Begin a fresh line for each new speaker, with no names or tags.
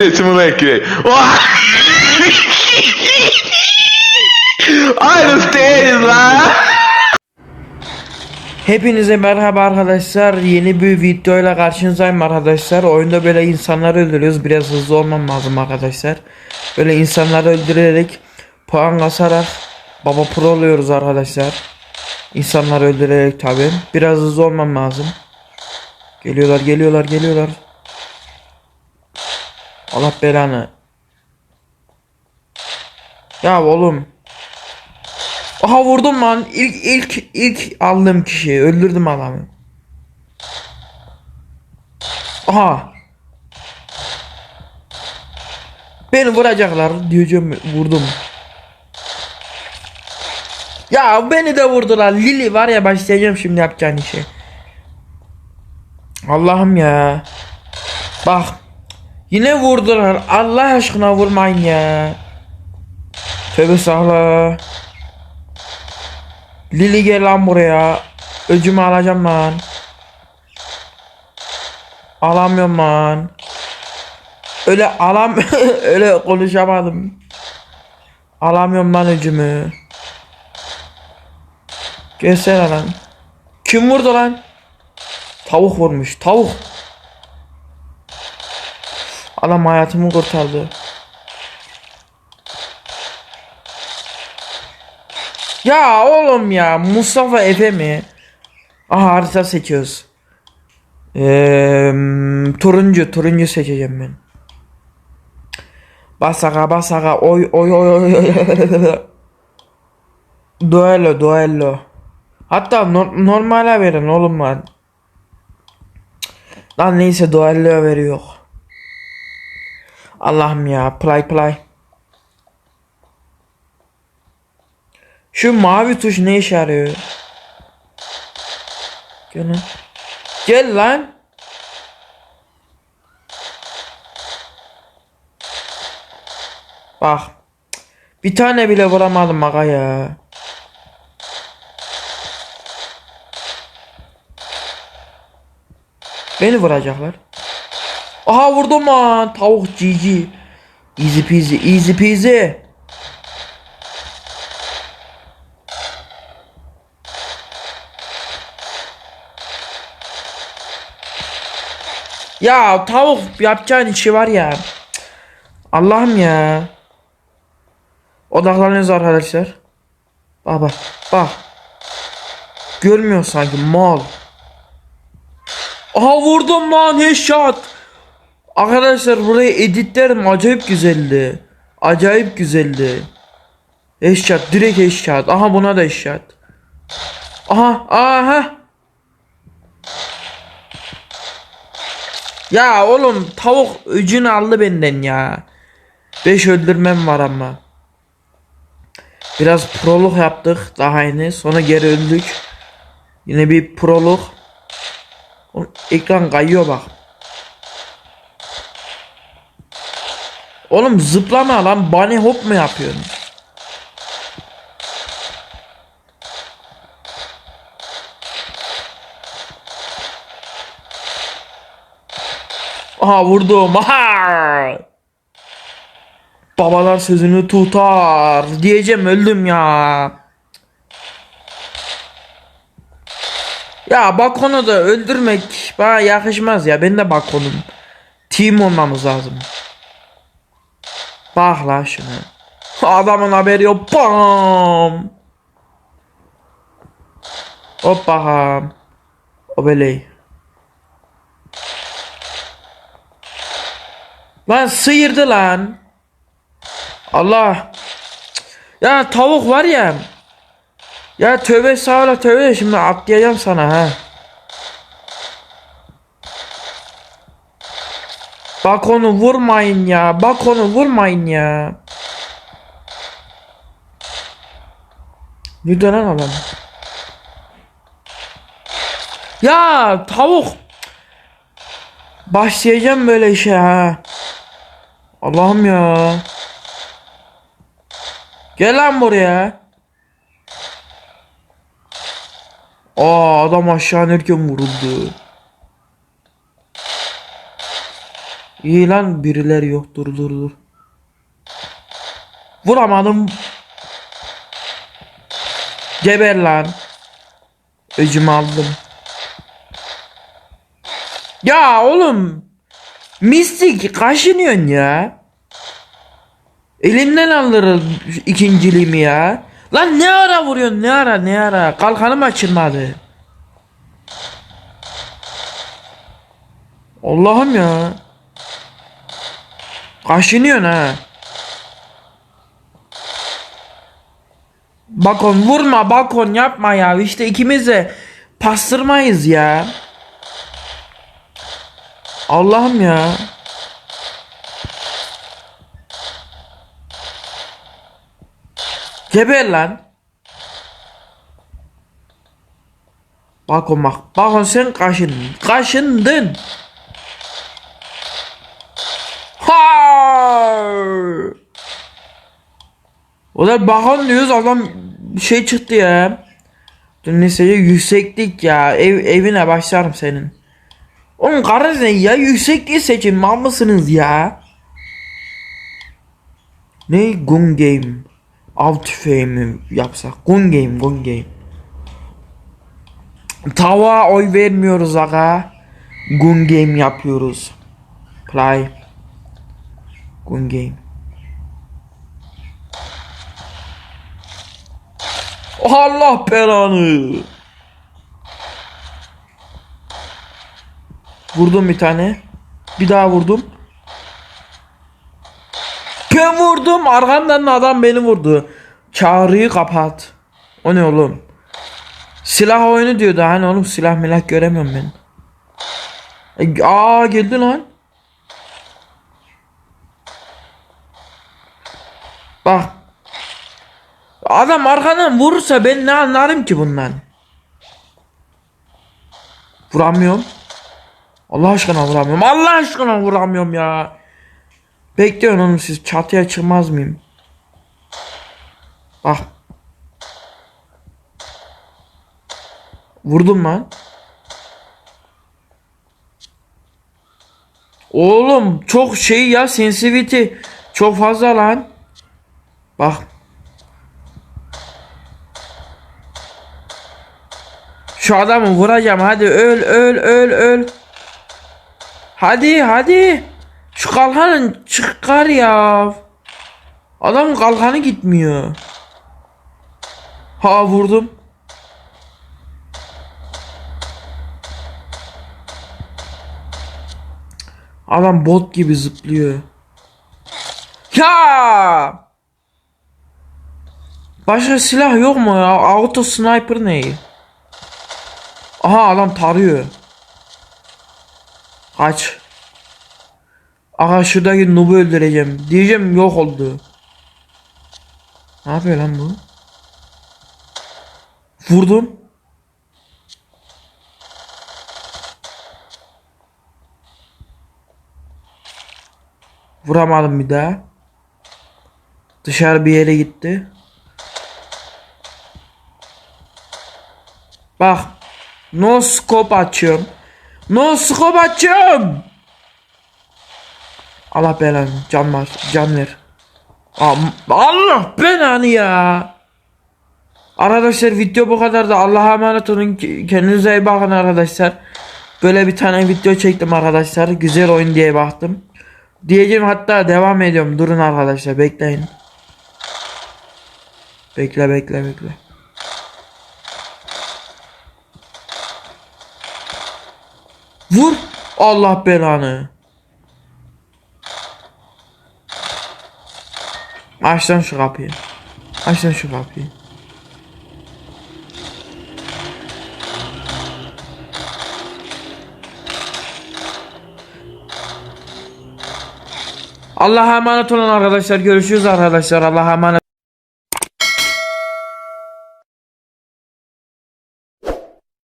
Sesimi bekle. Aynı lan.
Hepinize merhaba arkadaşlar. Yeni bir videoyla karşınızdayım arkadaşlar. Oyunda böyle insanları öldürüyoruz. Biraz hızlı olmam lazım arkadaşlar. Böyle insanları öldürerek puan kasarak baba pro oluyoruz arkadaşlar. İnsanları öldürerek tabi. Biraz hızlı olmam lazım. Geliyorlar, geliyorlar, geliyorlar. Allah belanı. Ya oğlum. Aha vurdum lan. İlk ilk ilk aldığım kişiyi öldürdüm adamı. Aha. Beni vuracaklar diyeceğim vurdum. Ya beni de vurdular. Lili var ya başlayacağım şimdi yapacağın işi. Allah'ım ya. Bak. Yine vurdular. Allah aşkına vurmayın ya. Tövbe sağla. Lili gel lan buraya. Öcümü alacağım lan. Alamıyorum lan. Öyle alam öyle konuşamadım. Alamıyorum lan öcümü. Gelsene lan. Kim vurdu lan? Tavuk vurmuş. Tavuk. Adam hayatımı kurtardı. Ya oğlum ya Mustafa Efe mi? Aha harita seçiyoruz. Ee, turuncu turuncu seçeceğim ben. Basaka basaka oy oy oy oy. duello duello. Hatta no- normale verin oğlum lan. Lan neyse duello veriyor. Allah'ım ya play play. Şu mavi tuş ne işe yarıyor? Lan. Gel lan. Bak. Bir tane bile vuramadım aga ya. Beni vuracaklar. Aha vurdum lan. Tavuk GG. Easy peasy easy peasy. Ya tavuk yapacağın işi var ya. Allah'ım ya. Odaklanıyoruz arkadaşlar. Bak bak bak. Görmüyor sanki mal. Aha vurdum lan headshot. Arkadaşlar burayı editlerim acayip güzeldi. Acayip güzeldi. Headshot direkt headshot. Aha buna da headshot. Aha aha. Ya oğlum tavuk öcünü aldı benden ya. 5 öldürmem var ama. Biraz prolog yaptık daha yeni. Sonra geri öldük. Yine bir prolog. Ekran kayıyor bak. Oğlum zıplama lan. Bunny hop mu yapıyorsun? Aha vurdum. Aha. Babalar sözünü tutar. Diyeceğim öldüm ya. Ya Bakon'u da öldürmek bana yakışmaz ya. Ben de Bakon'um. Team olmamız lazım. Bak la şuna. Adamın haberi yok. Bam. Hop bakalım. O böyle. Lan sıyırdı lan. Allah. Ya tavuk var ya. Ya tövbe sağla tövbe şimdi atlayacağım sana ha. Bak onu vurmayın ya. Bak onu vurmayın ya. Ne dönen adam? Ya tavuk. Başlayacağım böyle işe ha. Allah'ım ya. Gel lan buraya. Aa adam aşağı inerken vuruldu. İyi lan birileri yok dur dur dur. Vuramadım. Geber lan. Öcümü aldım. Ya oğlum. Mistik kaşınıyorsun ya. Elimden alır ikinciliğimi ya. Lan ne ara vuruyorsun ne ara ne ara. Kalkanım açılmadı. Allah'ım ya. Kaşınıyorsun ha. Bakon vurma bakon yapma ya. İşte ikimiz de pastırmayız ya. Allah'ım ya. Geber lan. Bakon bak. Bakon sen kaşındın. Kaşındın. Ha! O da bakon diyoruz adam şey çıktı ya. Dur neyse yükseklik ya. Ev, evine başlarım senin. Oğlum karınız ne ya? Yüksekliği seçin. Mal mısınız ya? Ne? Gun game. Av tüfeği mi yapsak? Gun game, gun game. Tava oy vermiyoruz aga. Gun game yapıyoruz. Play. Gun game. Allah belanı. Vurdum bir tane. Bir daha vurdum. Ben vurdum. Arkamdan da adam beni vurdu. Çağrıyı kapat. O ne oğlum? Silah oyunu diyordu. Hani oğlum silah milah göremiyorum ben. E, aa geldi lan. Bak. Adam arkadan vurursa ben ne anlarım ki bundan? Vuramıyorum. Allah aşkına vuramıyorum. Allah aşkına vuramıyorum ya. Bekliyorum oğlum siz çatıya çıkmaz mıyım? Bak. Vurdum lan. Oğlum çok şey ya sensitivity çok fazla lan. Bak. Şu adamı vuracağım hadi öl öl öl öl. Hadi hadi. Şu kalkanın çıkar ya. Adamın kalkanı gitmiyor. Ha vurdum. Adam bot gibi zıplıyor. Ya! Başka silah yok mu ya? Auto sniper ne? Aha adam tarıyor. Kaç. Aha şuradaki noob'u öldüreceğim. Diyeceğim yok oldu. Ne yapıyor lan bu? Vurdum. Vuramadım bir daha. Dışarı bir yere gitti. Bak. No scope açıyorum. No scope açıyorum. Allah belanı. Can var. Can ver. Allah belanı ya. Arkadaşlar video bu kadar da Allah'a emanet olun. Kendinize iyi bakın arkadaşlar. Böyle bir tane video çektim arkadaşlar. Güzel oyun diye baktım. Diyeceğim hatta devam ediyorum. Durun arkadaşlar bekleyin. Bekle bekle bekle. Vur. Allah belanı. Aç lan şu kapıyı. Aç lan şu kapıyı. Allah'a emanet olun arkadaşlar. Görüşürüz arkadaşlar. Allah'a emanet